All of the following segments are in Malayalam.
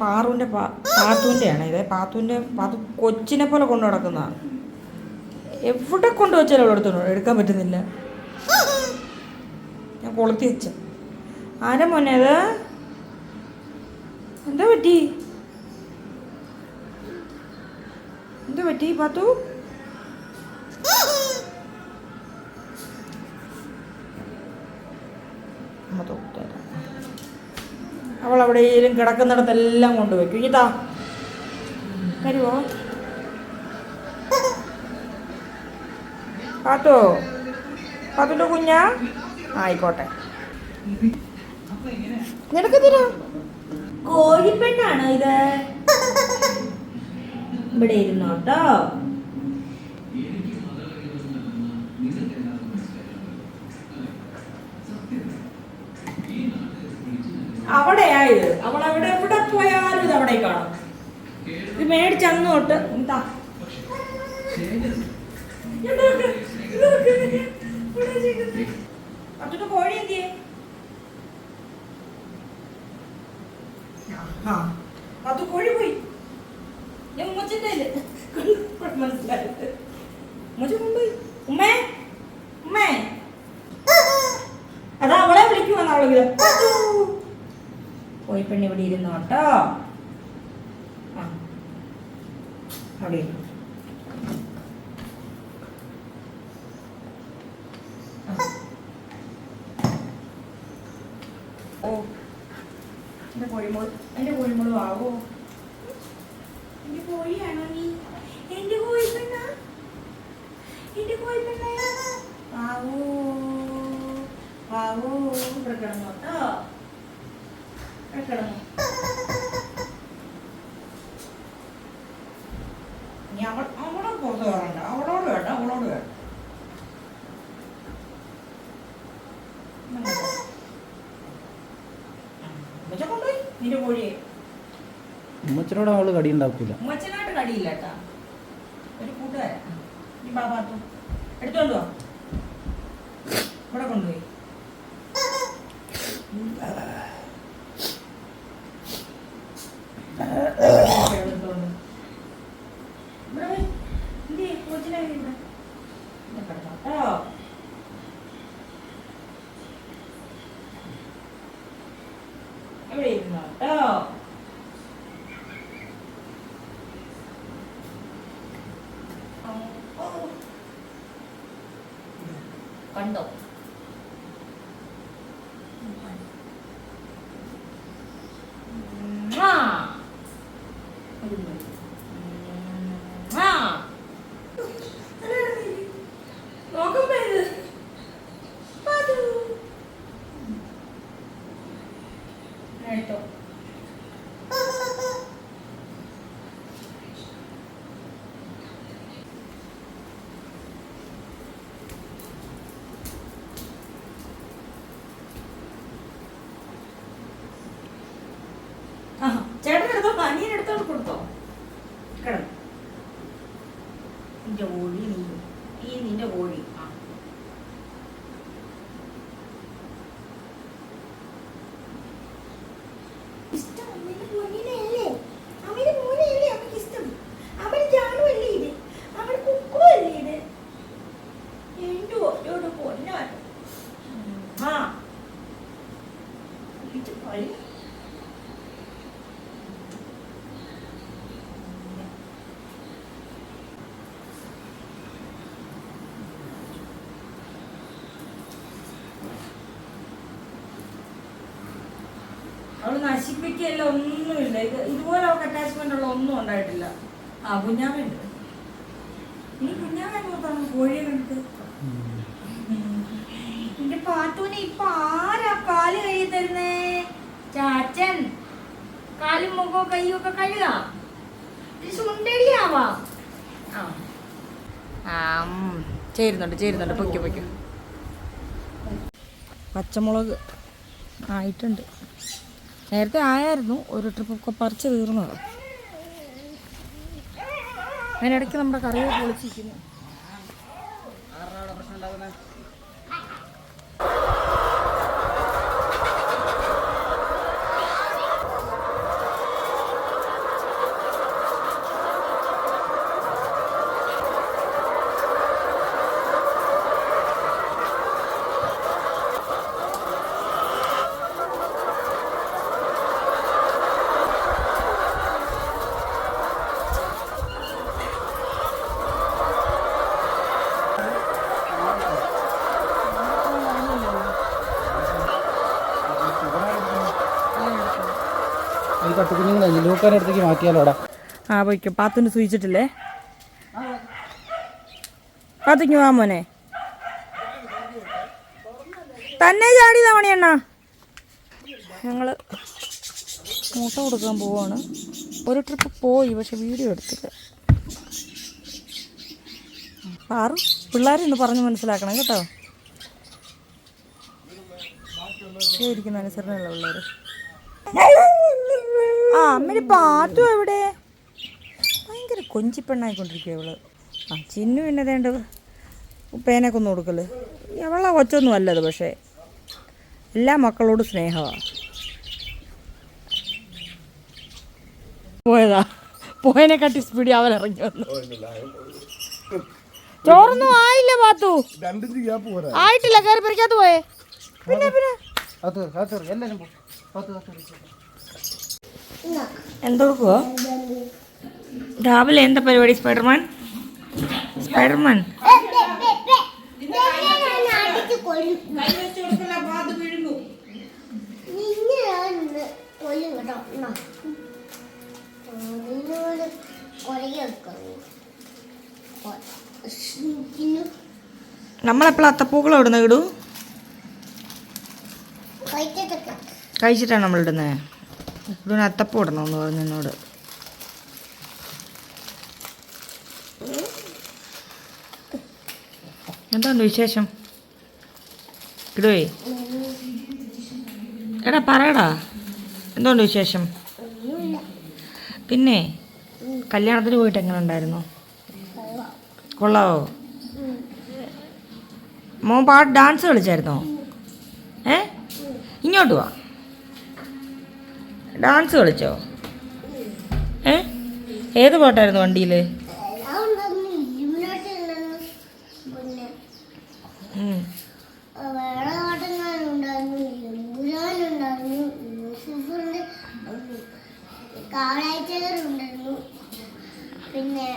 പാറുവിന്റെ പാ പാത്തുവിന്റെയാണ് ഇത് പാത്തുവിന്റെ പാത്തു കൊച്ചിനെ പോലെ കൊണ്ടു നടക്കുന്നതാണ് എവിടെ കൊണ്ടു വെച്ചാലും അവിടെ എടുത്തോളൂ എടുക്കാൻ പറ്റുന്നില്ല. ഞാൻ കൊളുത്തി വെച്ച. ആരെ മോനെ അത്? എന്താ പറ്റി? എന്താ പറ്റി പാത്തു? തൊട്ടുതരാം അവൾ അവിടെയും കിടക്കുന്നിടത്തെല്ലാം കൊണ്ടുപോയി ഇതാ. വരുമോ പാത്തോ പാത്തുന്റെ കുഞ്ഞാ? ആയിക്കോട്ടെ. നിനക്ക് കോഴിപ്പെണ്ണാണോ ഇത്? ഇവിടെ ഇരുന്നോട്ടോ അവിടെയാ ഇത് അവൾ അവിടെ എവിടെ പോയാലും ഇത് അവിടെ കാണും. ഇത് മേടിച്ചന്ന് തൊട്ട് എന്താ? അതൊക്കെ കോഴി എന്തിയേ അത് കോഴി പോയി. ഞാൻ ഉമ്മച്ചിന്റെ മനസ്സിലായത് ഉമ്മച്ചി കൊണ്ടുപോയി ഉമ്മേ ഉമ്മേ അതാ അവളെ വിളിക്കുവാന്ന് അവളെ പോയി പെണ്ണി ഇവിടെ ഇരുന്നു. കേട്ടോ ആ. അവിടെ ഇരുന്നു. ഓ എന്റെ കോഴിമോൾ ആവോ എന്റെ കോഴിയാണോ നീ? എന്റെ കോഴിപ്പെണ്ണ? പെണ്ണ എന്റെ കോഴി പെണ്ണ ആവോ ആവോ ഇവിടെ കേട്ടോ നീ അവൾ അവളോട് പുറത്ത് കയറണ്ട അവളോട് വേണ്ട അവളോട് വേണ്ട. കൊണ്ടുപോയി നിന്റെ കോഴിയെ. ഉമ്മച്ചനോട് അവൾ കടി ഉണ്ടാക്കൂല. ഉമ്മച്ചനായിട്ട് കടിയില്ല കേട്ടാ. ഒരു കൂട്ടുകാരൻ. ഈ ബാബാത്തു എടുത്തോണ്ട് വാ. ഇവിടെ കൊണ്ടുപോയി എടുത്തോണ്ട്. ഇവിടെ പോയി. എന്തിയെ? കൊച്ചിനെ ഇവിടെ. ഇവിടെ കിടന്നോ കേട്ടോ. ഇവിടെ ഇരുന്നോ കേട്ടോ കണ്ടോ മ്വാ. ഒരു മിനിറ്റ്. മ്വാ. നോക്കുമ്പോ ഇത്. പാതു. എടുത്തോ. ആഹാ. ചേട്ടൻ എടുത്തോ എടുത്തോണ്ട് കൊടുത്തോ. കിടന്നു. നിന്റെ കോഴി നീ ഈ നിന്റെ കോഴി ആ ഇഷ്ടം അമ്മേന്റെ പൊന്നിനെയല്ലേ? അമ്മേന്റെ മോനെയല്ലേ അമ്മയ്ക്ക് ഇഷ്ടം? അവന് ജാണുവല്ലേ ഇത്? അവന് കുക്കുവല്ലേ ഇത്? എന്റെ ഒറ്റോട് പൊന്നാണ് ആ ഇത് കളി അവൾ നശിപ്പിക്കുകയല്ല ഒന്നുമില്ല. ഇത് ഇതുപോലെ അവൾക്ക് അറ്റാച്ച്മെന്റ് ഉള്ള ഒന്നും ഉണ്ടായിട്ടില്ല. ആ കുഞ്ഞാവുണ്ട് നീ കുഞ്ഞാവെ നോക്കാം കോഴിയെ കണ്ടിട്ട്. എന്റെ പാത്തൂനെ ഇപ്പൊ ആരാ കാൽ കഴുകി തരുന്നേ? ചാച്ചൻ കാലും മുഖവും കയ്യും ഒക്കെ കഴുകാം. ആം, ചേരുന്നുണ്ട് ചേരുന്നുണ്ട്. പൊയ്ക്കോ പൊയ്ക്കോ. പച്ചമുളക് ആയിട്ടുണ്ട്. നേരത്തെ ആയായിരുന്നു ഒരു ട്രിപ്പൊക്കെ പറിച്ച് തീർന്നത്. അതിനിടയ്ക്ക് നമ്മുടെ കറിയൊക്കെ പൊളിച്ചിരിക്കുന്നു. ഈ പട്ടിക്കുഞ്ഞുങ്ങളെ അടുത്തേക്ക് മാറ്റിയാലോടാ. ആ പോയിക്കോ. പാത്തുന് സൂചിച്ചിട്ടില്ലേ? പാത്തുക്ക് വാ മോനെ. തന്നെ ചാടി തവണയണ്ണ ഞങ്ങൾ മുട്ട കൊടുക്കാൻ പോവാണ്. ഒരു ട്രിപ്പ് പോയി പക്ഷെ വീഡിയോ എടുത്തില്ല. ആറ് പിള്ളേരൊന്ന് പറഞ്ഞ് മനസ്സിലാക്കണം കേട്ടോ. ഇരിക്കുന്ന അനുസരണയുള്ള പിള്ളേർ ആ അമ്മയുടെ പാത്തു എവിടെ? ഭയങ്കര കൊഞ്ചിപ്പെണ്ണായിക്കൊണ്ടിരിക്കുക ഇവൾ. ആ ചിന്നു പിന്നെ വേണ്ട പേനൊക്കെ ഒന്ന് കൊടുക്കൽ. അവളെ കൊച്ചൊന്നും അല്ലത് പക്ഷേ. എല്ലാ മക്കളോടും സ്നേഹമാണ് പോയതാ. പോയനെ കട്ടി സ്പീഡി അവൻ ഇറങ്ങി വന്നു. ചോറൊന്നും ആയില്ല പാത്തു. ആയിട്ടില്ല കയറി പറിക്കാത്ത പോയേ. പിന്നെ പിന്നെ. അത് അത് പോവാ രാവിലെ എന്താ പരിപാടി സ്പൈഡർമാൻ? സ്പൈഡർമാൻ? നമ്മളെപ്പോഴും അത്തപ്പൂക്കളം ഇടുന്ന ഇടൂ? കഴിച്ചിട്ടാണ് നമ്മളിടുന്നത് അത്തപ്പം അത്തപ്പൂ ഇടണമെന്ന് പറഞ്ഞു എന്നോട്. എന്താണ് വിശേഷം? ഇടുവേ എടാ പറയടാ. എന്തുകൊണ്ട് വിശേഷം? പിന്നെ കല്യാണത്തിന് പോയിട്ട് എങ്ങനെ ഉണ്ടായിരുന്നു? കൊള്ളാവോ? മോൻ പാട്ട് ഡാൻസ് കളിച്ചായിരുന്നോ? ഏ? ഇങ്ങോട്ട് വാ. ഡാൻസ് കളിച്ചോ? ഏ? ഏത് പാട്ടായിരുന്നു വണ്ടിയിൽ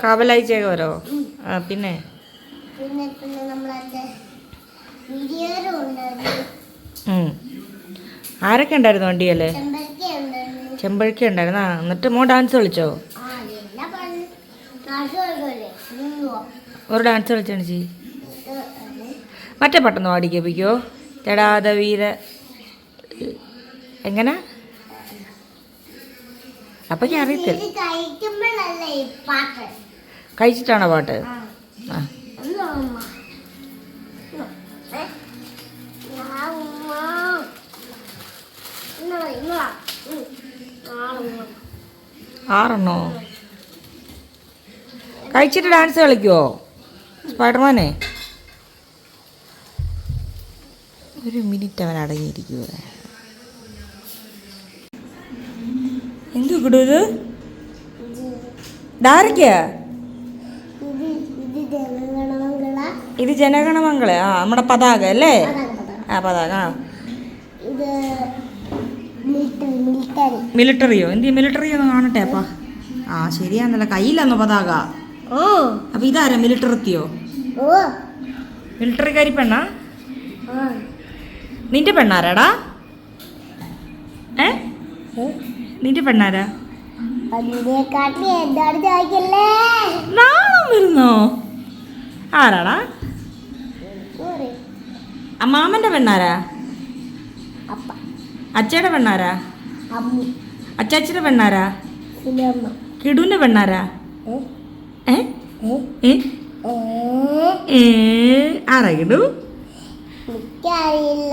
കാവലായി ചേകോരോ ആ പിന്നെ? പിന്നെ പിന്നെ നമ്മളതിന്റെ വീഡിയോരും ഉണ്ടായിരുന്നു. ഉം. ആരൊക്കെ ഉണ്ടായിരുന്നു വണ്ടിയല്ലേ ചെമ്പഴക്ക ഉണ്ടായിരുന്നു. ആ എന്നിട്ട് മോൻ ഡാൻസ് കളിച്ചോ? ഒരു ഡാൻസ് കളിച്ചാണ് ചേച്ചി മറ്റേ പെട്ടെന്ന് പാടിക്കപ്പിക്കോ ജടാത വീര. എങ്ങനെ? അപ്പം ഞാൻ അറിയത്തില്ല. കഴിച്ചിട്ടാണോ പാട്ട്? ആ. ആറെണ്ണോ? കഴിച്ചിട്ട് ഡാൻസ് കളിക്കുവോ? സ്പൈഡർമാനെ? ഒരു മിനിറ്റ് അവൻ അടങ്ങിയിരിക്കുക എന്തു കിടൂ ഇത്? ഡാരക്കാ ഇത് ജനഗണമംഗള. ആ നമ്മുടെ പതാക അല്ലേ? ആ പതാക. ആ. മിലിറ്ററിയോ എന്ത് മിലിറ്ററിയോ ഒന്ന് കാണട്ടെ അപ്പാ. ആ ശരിയാന്നല്ല. കയ്യിലാന്നോ പതാക? ഓ. അപ്പൊ ഇതാരാ മിലിറ്ററിത്തിയോ ഓ. മിലിറ്ററിക്കാരി പെണ്ണാ? നിന്റെ പെണ്ണാരാടാ? ഏ? നിന്റെ പെണ്ണാരാ? നാണം വരുന്നോ? ആരാടാ? സോറി അമ്മാമന്റെ പെണ്ണാരാ? അച്ഛയുടെ അച്ചയുടെ പെണ്ണാരാ? അച്ചാച്ചിയുടെ പെണ്ണാരാ? കിടുവിന്റെ പെണ്ണാരാ? ആരാ കിടു?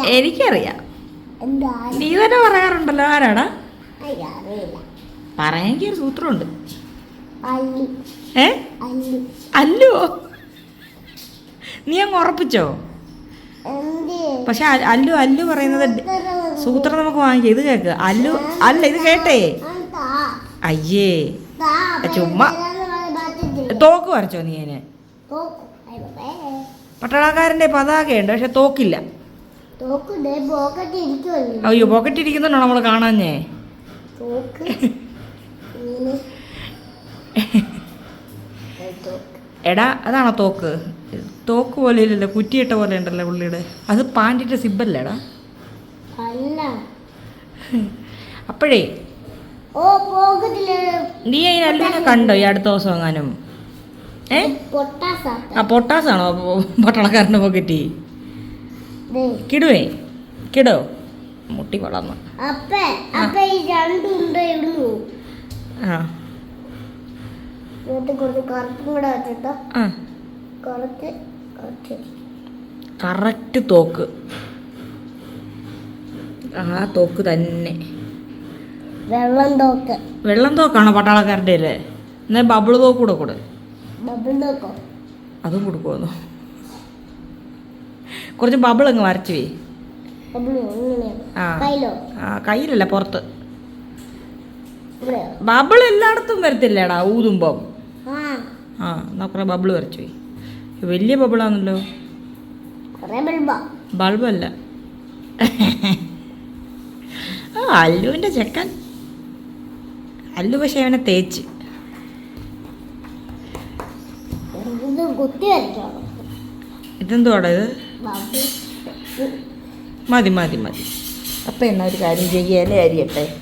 എനിക്കറിയാം. നീ തന്നെ പറയാറുണ്ടല്ലോ ആരാടാ? പറയാനെങ്കിൽ ഒരു സൂത്രമുണ്ട്. അല്ലു. ഏ? അല്ലു. നീ അങ്ങ് ഉറപ്പിച്ചോ? പക്ഷെ അല്ലു അല്ലു പറയുന്നത് സൂത്രം നമുക്ക് വാങ്ങിക്കാം. ഇത് കേക്ക്. അല്ലു അല്ല ഇത് കേട്ടേ? അയ്യേ. ചുമ്മാ. തോക്ക് വരച്ചോ നീ അതിന്? പട്ടാളക്കാരന്റെ പതാകയുണ്ട് പക്ഷെ തോക്കില്ല. അയ്യോ പോക്കറ്റ് ഇരിക്കുന്നുണ്ടോ നമ്മൾ കാണാഞ്ഞേ? എടാ അതാണോ തോക്ക്? തോക്ക് പോലെ ഇല്ലല്ലോ കുറ്റിയിട്ട പോലെ ഉണ്ടല്ലോ പുള്ളിയുടെ. അത് പാന്റിന്റെ സിബല്ലേടാ അല്ല. അപ്പോഴേ ഓ പോകത്തില്ല. നീ ഈ അല്ലുവിനെ കണ്ടോ ഈ അടുത്ത ദിവസം എങ്ങാനും? ഏ? ആ പൊട്ടാസാണോ? പട്ടണക്കാരന്റെ പോക്കറ്റി? കിടുവേ കിടോ. മുട്ടി വളർന്നു. ആ. ആ. കറക്റ്റ് തോക്ക്. ആ തോക്ക് തന്നെ. വെള്ളം തോക്ക്. വെള്ളം തോക്കാണോ പട്ടാളക്കാരുടെ അല്ലേ എന്നാ ബബിൾ തോക്ക് കൂടെ കൂടെ. അതും കൊടുക്കുമോ കുറച്ച് ബബിൾ അങ്ങ് വരച്ചു വേ. ആ. കയ്യിലോ? ആ കയ്യിലല്ല പുറത്ത്. ബബിൾ എല്ലായിടത്തും വരത്തില്ലേടാ ഊതുമ്പം. ആ. ആ എന്നാ കുറെ ബബിൾ വരച്ചു പോയി വലിയ ബബിളാണല്ലോ. ബൾബല്ല. ആ അല്ലുവിന്റെ ചെക്കൻ. അല്ലു പക്ഷെ അവനെ തേച്ച്. ഇതെന്തോടാ ഇത്? മതി. മതി മതി അപ്പം എന്നാ ഒരു കാര്യം ചെയ്യുക ഇല അരിയട്ടെ.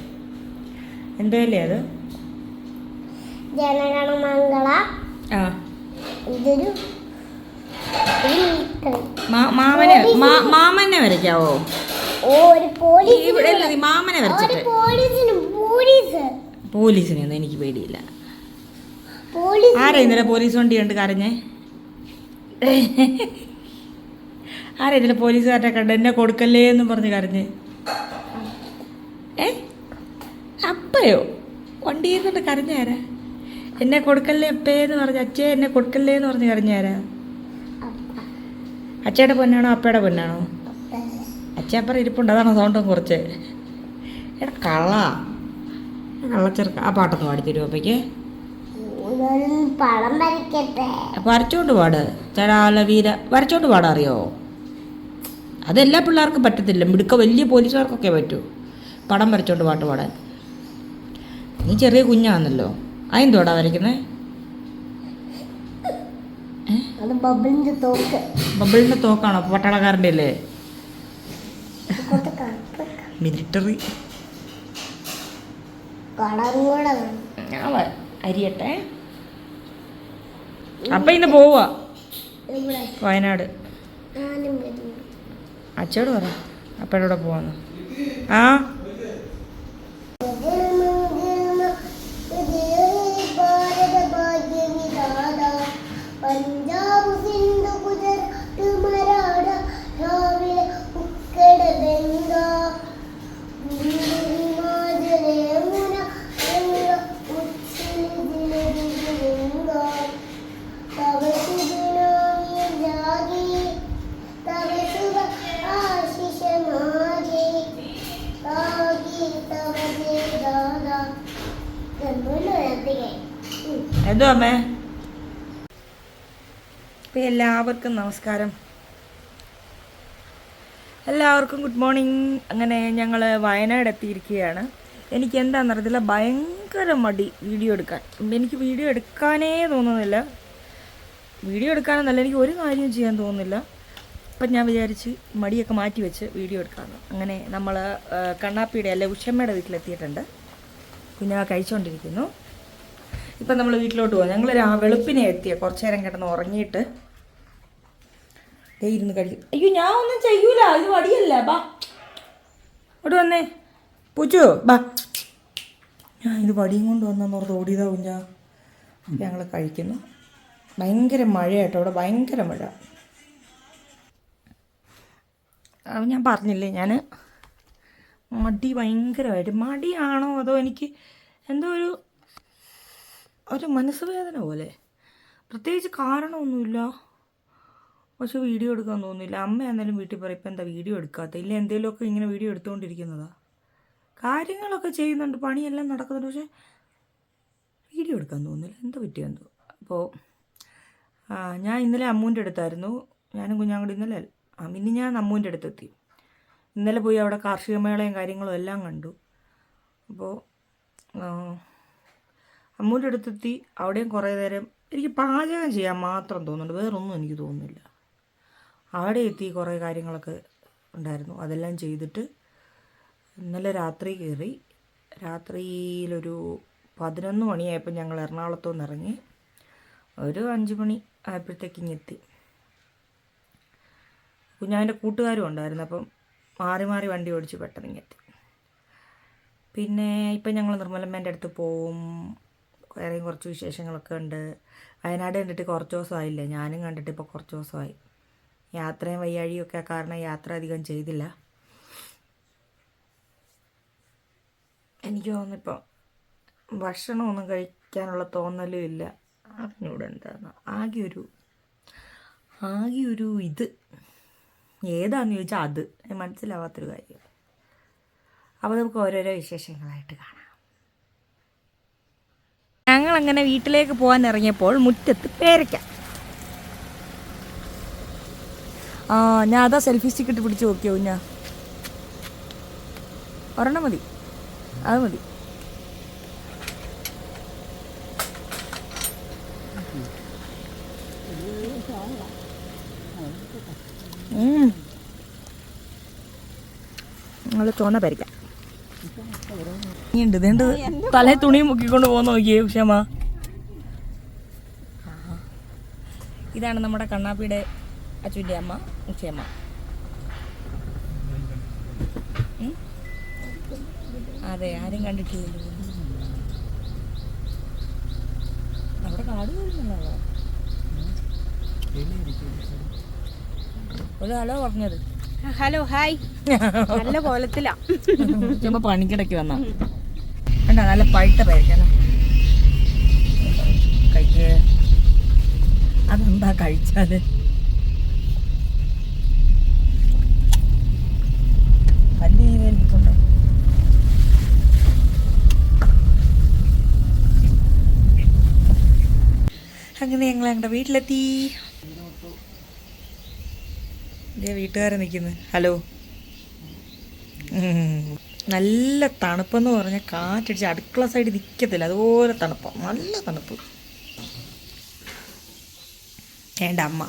അത് ഇല അത്? ജനഗണമംഗള ആ. ഇതൊരു മാമനെ മാമനെ വരയ്ക്കാവോ? ഇവിടെ മാമനെ വരച്ചിട്ട്. പോലീസിന് പോലീസ്. പോലീസിനെയൊന്നും എനിക്ക് പേടിയില്ല. ആരാ ഇന്നലെ പോലീസ് വണ്ടി കണ്ട് കരഞ്ഞേ? ആരാ ഇന്നലെ പോലീസുകാരുടെ കണ്ട് എന്നെ കൊടുക്കല്ലേ എന്നും പറഞ്ഞ് കരഞ്ഞ്? ഏ? അപ്പയോ? വണ്ടി നിന്നിട്ട് കരഞ്ഞാരാ എന്നെ കൊടുക്കല്ലേ അപ്പേന്ന് പറഞ്ഞ് അച്ഛേ എന്നെ കൊടുക്കല്ലേ എന്ന് പറഞ്ഞ് കരഞ്ഞാരാ അച്ഛയുടെ പൊന്നാണോ അപ്പയുടെ പൊന്നാണോ? അച്ഛപ്പറ ഇരിപ്പുണ്ട്. അതാണ് സൗണ്ടും കുറച്ച്. എടാ കള്ള. കള്ളച്ചെറുക്ക. ആ പാട്ടൊന്ന് പാടിത്തരുമോ അപ്പയ്ക്ക്. പടം വരയ്ക്കട്ടെ. വരച്ചോണ്ട് പാട്. ചരാല വീര. വരച്ചോണ്ട് അറിയോ അതെല്ലാ പിള്ളേർക്കും പറ്റത്തില്ല. മിടുക്ക വലിയ പോലീസുകാർക്കൊക്കെ പറ്റൂ. പടം വരച്ചോണ്ട് പാട്ട് പാടാൻ. നീ ചെറിയ കുഞ്ഞാന്നല്ലോ. അതെന്തോടാ വരയ്ക്കുന്നേ? അത് ബബിളിന്റെ തോക്ക്. ബബിളിന്റെ തോക്കാണോ? പട്ടാളക്കാരന്റെ അല്ലേ? മിലിറ്ററി. ഞാൻ അരിയട്ടെ. അപ്പൊ ഇന്ന് പോവാ? വയനാട്. അച്ചോട് അച്ഛയോട് പറ. അപ്പയുടെ പോവാന്ന്. ആ? അപ്പം എല്ലാവർക്കും നമസ്കാരം. എല്ലാവർക്കും ഗുഡ് മോർണിംഗ്. അങ്ങനെ ഞങ്ങൾ വയനാട് എത്തിയിരിക്കുകയാണ് എനിക്ക് എന്താണെന്ന് അറിയത്തില്ല ഭയങ്കര മടി വീഡിയോ എടുക്കാൻ. എനിക്ക് വീഡിയോ എടുക്കാനേ തോന്നുന്നില്ല. വീഡിയോ എടുക്കാനെന്നല്ല എനിക്ക് ഒരു കാര്യവും ചെയ്യാൻ തോന്നുന്നില്ല. അപ്പം ഞാൻ വിചാരിച്ച് മടിയൊക്കെ മാറ്റി വെച്ച് വീഡിയോ എടുക്കാമെന്ന് അങ്ങനെ നമ്മൾ കണ്ണാപ്പിയുടെ അല്ലെ ഉഷമ്മയുടെ വീട്ടിലെത്തിയിട്ടുണ്ട്. കുഞ്ഞാ കഴിച്ചുകൊണ്ടിരിക്കുന്നു ഇപ്പം നമ്മൾ വീട്ടിലോട്ട് പോകാം ഞങ്ങൾ രാ വെളുപ്പിനെ എത്തിയ കുറച്ച് നേരം കിടന്ന് ഉറങ്ങിയിട്ട് ദേ ഇരുന്ന് കഴിക്കും. അയ്യോ ഞാൻ ഒന്നും ചെയ്യൂല. ഇത് വടിയല്ല. ബാ. അവിടെ വന്നേ. പൂച്ചു ബാ. ഞാൻ ഇത് വടിയും കൊണ്ട് വന്നാന്ന് ഓർത്ത് ഓടിയതാ ഞാൻ ഞങ്ങൾ കഴിക്കുന്നു. ഭയങ്കര മഴയാട്ടോ അവിടെ. ഭയങ്കര മഴ. ഞാൻ പറഞ്ഞില്ലേ ഞാൻ മടി ഭയങ്കരമായിട്ട്. മടിയാണോ അതോ എനിക്ക് എന്തോ ഒരു ഒരു മനസ്സുവേദന പോലെ? പ്രത്യേകിച്ച് കാരണമൊന്നുമില്ല. പക്ഷെ വീഡിയോ എടുക്കാൻ തോന്നുന്നില്ല. അമ്മ എന്നാലും വീട്ടിൽ പറയും ഇപ്പം എന്താ വീഡിയോ എടുക്കാത്ത ഇല്ല എന്തെങ്കിലുമൊക്കെ ഇങ്ങനെ വീഡിയോ എടുത്തുകൊണ്ടിരിക്കുന്നതാ. കാര്യങ്ങളൊക്കെ ചെയ്യുന്നുണ്ട്. പണിയെല്ലാം നടക്കുന്നുണ്ട്. പക്ഷേ വീഡിയോ എടുക്കാൻ തോന്നുന്നില്ല. എന്താ പറ്റിയെന്തോ അപ്പോൾ ഞാൻ ഇന്നലെ അമ്മൂന്റെ അടുത്തായിരുന്നു. ഞാനും കുഞ്ഞാങ്കൂടി ഇന്നലെ പിന്നെ ഞാൻ അമ്മൂന്റെ അടുത്തെത്തി. ഇന്നലെ പോയി അവിടെ കാർഷിക മേളയും കാര്യങ്ങളും എല്ലാം കണ്ടു. അപ്പോൾ അമ്മൂന്റെ അടുത്തെത്തി. അവിടെയും കുറേ നേരം എനിക്ക് പാചകം ചെയ്യാൻ മാത്രം തോന്നുന്നുണ്ട്. വേറൊന്നും എനിക്ക് തോന്നുന്നില്ല. അവിടെ എത്തി കുറേ കാര്യങ്ങളൊക്കെ ഉണ്ടായിരുന്നു. അതെല്ലാം ചെയ്തിട്ട് ഇന്നലെ രാത്രി കയറി. രാത്രിയിലൊരു പതിനൊന്ന് മണിയായപ്പോൾ ഞങ്ങൾ എറണാകുളത്തു നിന്ന് ഇറങ്ങി ഒരു അഞ്ച് മണി ആയപ്പോഴത്തേക്ക് ഇങ്ങെത്തി കുഞ്ഞാന്റെ കൂട്ടുകാരും ഉണ്ടായിരുന്നു. അപ്പം മാറി മാറി വണ്ടി ഓടിച്ച് പെട്ടെന്ന് ഇങ്ങെത്തി പിന്നെ ഇപ്പം ഞങ്ങൾ നിർമ്മലമ്മേന്റെ അടുത്ത് പോവും. വേറെയും കുറച്ച് വിശേഷങ്ങളൊക്കെ ഉണ്ട്. വയനാട് കണ്ടിട്ട് കുറച്ച് ദിവസമായില്ലേ? ഞാനും കണ്ടിട്ട് ഇപ്പോൾ കുറച്ച് ദിവസമായി. യാത്രയും വയ്യാഴിയൊക്കെ കാരണം യാത്ര അധികം ചെയ്തില്ല. എനിക്ക് തോന്നുന്നിപ്പോൾ ഭക്ഷണമൊന്നും കഴിക്കാനുള്ള തോന്നലും ഇല്ല. അറിഞ്ഞൂടെ എന്താണ് ആകെ ഒരു ആകെ ഒരു ഇത്. ഏതാന്ന് ചോദിച്ചാൽ അത്. മനസ്സിലാവാത്തൊരു കാര്യം. അപ്പോൾ നമുക്ക് ഓരോരോ വിശേഷങ്ങളായിട്ട് കാണാം. ഞങ്ങളങ്ങനെ വീട്ടിലേക്ക് പോകാൻ ഇറങ്ങിയപ്പോൾ മുറ്റത്ത് പേരയ്ക്ക. ആ ഞാൻ അതാ സെൽഫി സ്റ്റിക്ക് ഇട്ട് പിടിച്ച് നോക്കിയോ ഞാൻ ഒരെണ്ണം മതി. അത് മതി. നല്ല ചോന്ന പരിക്കാം ഉണ്ട് ഇതേണ്ട. തലേ തുണി മുക്കിക്കൊണ്ട് പോകാൻ നോക്കിയേ ക്ഷമ ഇതാണ് നമ്മുടെ കണ്ണാപ്പിയുടെ അച്ഛന്റെ അമ്മ ഉച്ചയമ്മ? അതെ ആരും കണ്ടിട്ടില്ലല്ലോ അവിടെ കാട് വരുന്നുണ്ടോ ഒരു ഹലോ പറഞ്ഞത് ഹലോ ഹായ്. നല്ല കോലത്തിലാ. ചുമ്മാ പണിക്കിടയ്ക്ക് വന്ന. വേണ്ട നല്ല പഴുത്ത പേരക്കണം കഴിക്ക് അതെന്താ കഴിച്ചാൽ അങ്ങനെ ഞങ്ങൾ ഞങ്ങളുടെ വീട്ടിലെത്തി. വീട്ടുകാരെ നിൽക്കുന്നു ഹലോ. നല്ല തണുപ്പെന്ന് പറഞ്ഞാൽ കാറ്റടിച്ച് അടുക്കള സൈഡ് നിൽക്കത്തില്ല അതുപോലെ തണുപ്പാണ് നല്ല തണുപ്പ്. വേണ്ട അമ്മ.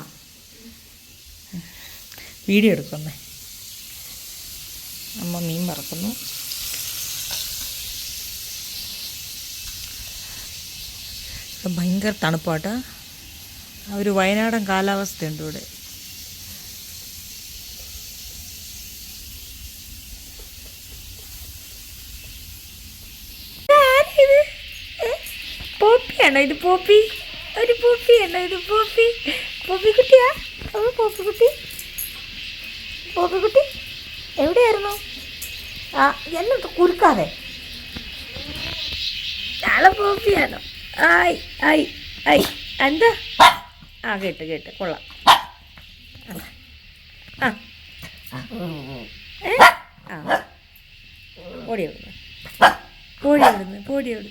വീഡിയോ എടുക്കുന്നേ. അമ്മ മീൻ പറക്കുന്നു ഇപ്പം ഭയങ്കര തണുപ്പാട്ടാ. ഒരു വയനാടൻ കാലാവസ്ഥയുണ്ട് ഇവിടെ. പോപ്പിയാണോ ഇത് പോപ്പി? ഒരു പോപ്പിയാണോ ഇത് പോപ്പി? പോപ്പി കുട്ടിയാ? ഓ പോപ്പി കുട്ടി. പോപ്പി കുട്ടി എവിടെയായിരുന്നു? ആ എന്നിട്ട് കുരുക്കാതെ നാളെ പോപ്പിയാണോ? ആയി ആയി ആയി. എന്താ? ആ കേട്ട് കേട്ട്. കൊള്ളാം. ആ. ആ. ഓടി അവിടുന്ന് അവിടുന്ന് അവിടുന്ന്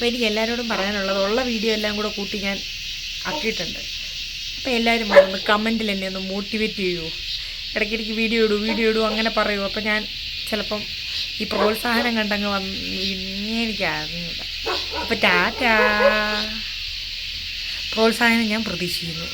എനിക്ക് എല്ലാവരോടും പറയാനുള്ളത് ഉള്ള വീഡിയോ എല്ലാം കൂടെ കൂട്ടി ഞാൻ ആക്കിയിട്ടുണ്ട്. അപ്പോൾ എല്ലാവരും ഒന്ന് കമന്റിൽ എന്നെ ഒന്ന് മോട്ടിവേറ്റ് ചെയ്യൂ. ഇടയ്ക്കിടയ്ക്ക് വീഡിയോ ഇടൂ വീഡിയോ ഇടൂ അങ്ങനെ പറയൂ. അപ്പോൾ ഞാൻ ചിലപ്പം ഈ പ്രോത്സാഹനം കണ്ടങ്ങ് വന്ന് ഇങ്ങനെ എനിക്ക് അറിഞ്ഞില്ല അപ്പോൾ ടാറ്റാ. പ്രോത്സാഹനം ഞാൻ പ്രതീക്ഷിക്കുന്നു.